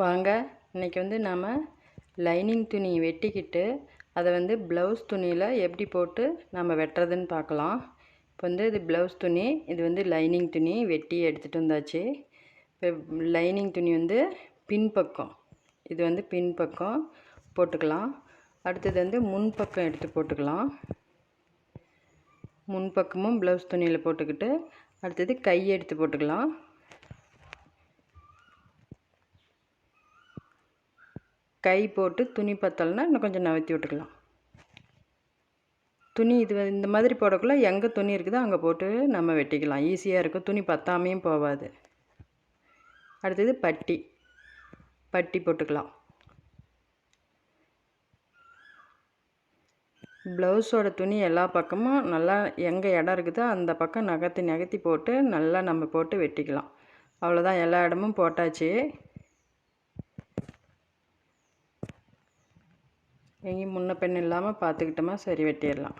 வாங்க இன்றைக்கி வந்து நாம் லைனிங் துணி வெட்டிக்கிட்டு அதை வந்து ப்ளவுஸ் துணியில் எப்படி போட்டு நம்ம வெட்டுறதுன்னு பார்க்கலாம். இப்போ வந்து இது ப்ளவுஸ் துணி இது வந்து லைனிங் துணி வெட்டி எடுத்துகிட்டு வந்தாச்சு. இப்போ லைனிங் துணி வந்து பின்பக்கம் இது வந்து பின்பக்கம் போட்டுக்கலாம். அடுத்தது வந்து முன்பக்கம் எடுத்து போட்டுக்கலாம். முன்பக்கமும் ப்ளவுஸ் துணியில் போட்டுக்கிட்டு அடுத்தது கை எடுத்து போட்டுக்கலாம். கை போட்டு துணி பத்தலைன்னா இன்னும் கொஞ்சம் நகர்த்தி விட்டுக்கலாம். துணி இது இந்த மாதிரி போடக்குள்ளே எங்கே துணி இருக்குதோ அங்கே போட்டு நம்ம வெட்டிக்கலாம். ஈஸியாக இருக்கும். துணி பத்தாமையும் போகாது அடுத்தது பட்டி. பட்டி போட்டுக்கலாம். ப்ளவுஸோட துணி எல்லா பக்கமும் நல்லா எங்கே இடம் இருக்குதோ அந்த பக்கம் நகர்த்தி நகர்த்தி போட்டு நல்லா நம்ம போட்டு வெட்டிக்கலாம். அவ்வளோதான் எல்லா இடமும் போட்டாச்சு. எங்கேயும் முன்ன பெண் இல்லாமல் பார்த்துக்கிட்டோமா சரி வெட்டிடலாம்.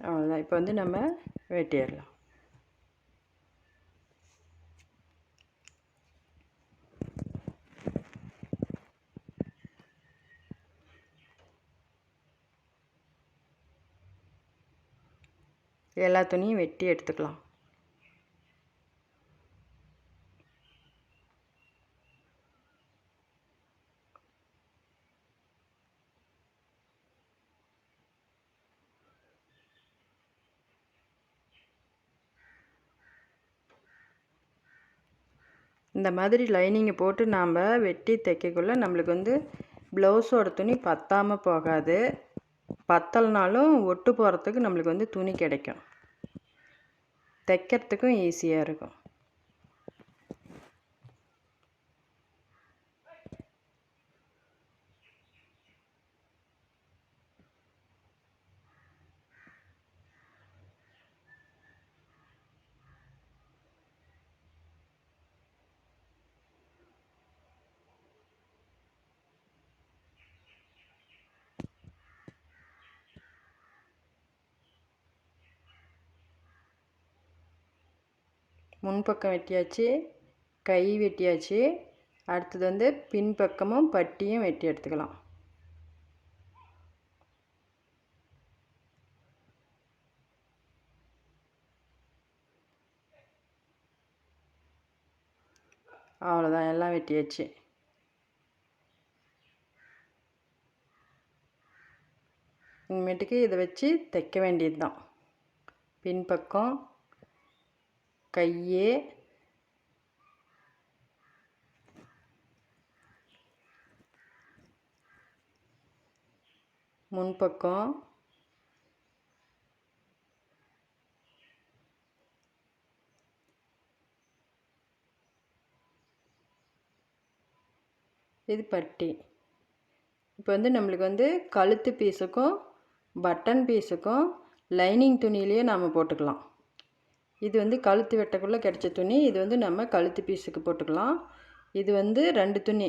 அவ்வளோதான் இப்போ வந்து நம்ம வெட்டிடலாம். எல்லா துணியும் வெட்டி எடுத்துக்கலாம். இந்த மாதிரி லைனிங்கை போட்டு நாம் வெட்டி தைக்கக்குள்ளே நம்மளுக்கு வந்து ப்ளவுஸோட துணி பத்தாமல் போகாது. பத்தலைனாலும் ஒட்டு போகிறதுக்கு நம்மளுக்கு வந்து துணி கிடைக்கும். தைக்கிறதுக்கும் ஈஸியாக இருக்கும். முன்பக்கம் வெட்டியாச்சு கை வெட்டியாச்சு. அடுத்தது வந்து பின்பக்கமும் பட்டியும் வெட்டி எடுத்துக்கலாம். அவ்வளோதான் எல்லாம் வெட்டியாச்சு. இனிமேட்டுக்கு இதை வச்சு தைக்க வேண்டியது தான் பின்பக்கம் கையே. முன்பக்கம் இது பட்டி. இப்போ வந்து நம்மளுக்கு வந்து கழுத்து பீஸுக்கும் பட்டன் பீஸுக்கும் லைனிங் துணியிலேயே நாம் போட்டுக்கலாம். இது வந்து கழுத்து வெட்டக்குள்ளே கிடச்ச துணி. இது வந்து நம்ம கழுத்து பீஸுக்கு போட்டுக்கலாம். இது வந்து ரெண்டு துணி.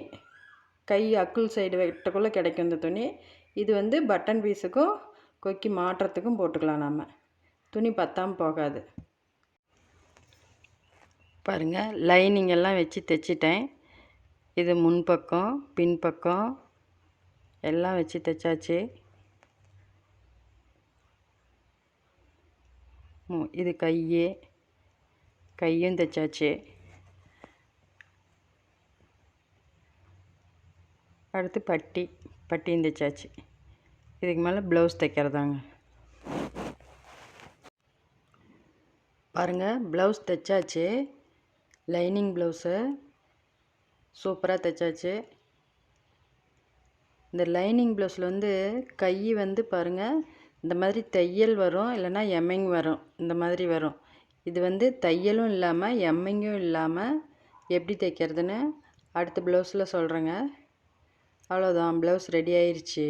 கை அக்குள் சைடு வெட்டக்குள்ளே கிடைக்கும் இந்த துணி. இது வந்து பட்டன் பீஸுக்கும் கொக்கி மாட்டுறதுக்கும் போட்டுக்கலாம் நம்ம துணி பத்தாமல் போகாது. பாருங்கள் லைனிங் எல்லாம் வச்சு தைச்சிட்டேன். இது முன்பக்கம் பின்பக்கம் எல்லாம் வச்சு தைச்சாச்சு. இது கையே கையும் தைச்சாச்சு அடுத்து பட்டி பட்டியும் தைச்சாச்சு இதுக்கு மேலே ப்ளவுஸ் தைக்கிறதாங்க. பாருங்கள் ப்ளவுஸ் தைச்சாச்சு. லைனிங் ப்ளவுஸு சூப்பராக தைச்சாச்சு. இந்த லைனிங் ப்ளவுஸில் வந்து கை வந்து பாருங்கள் இந்த மாதிரி தையல் வரும் இல்லைன்னா எம்மிங் வரும் இந்த மாதிரி வரும். இது வந்து தையலும் இல்லாமல் எம்மிங்கும் இல்லாமல் எப்படி தைக்கிறதுன்னு அடுத்த ப்ளவுஸில் சொல்கிறேங்க அவ்வளோதான் ப்ளவுஸ் ரெடி ஆயிடுச்சு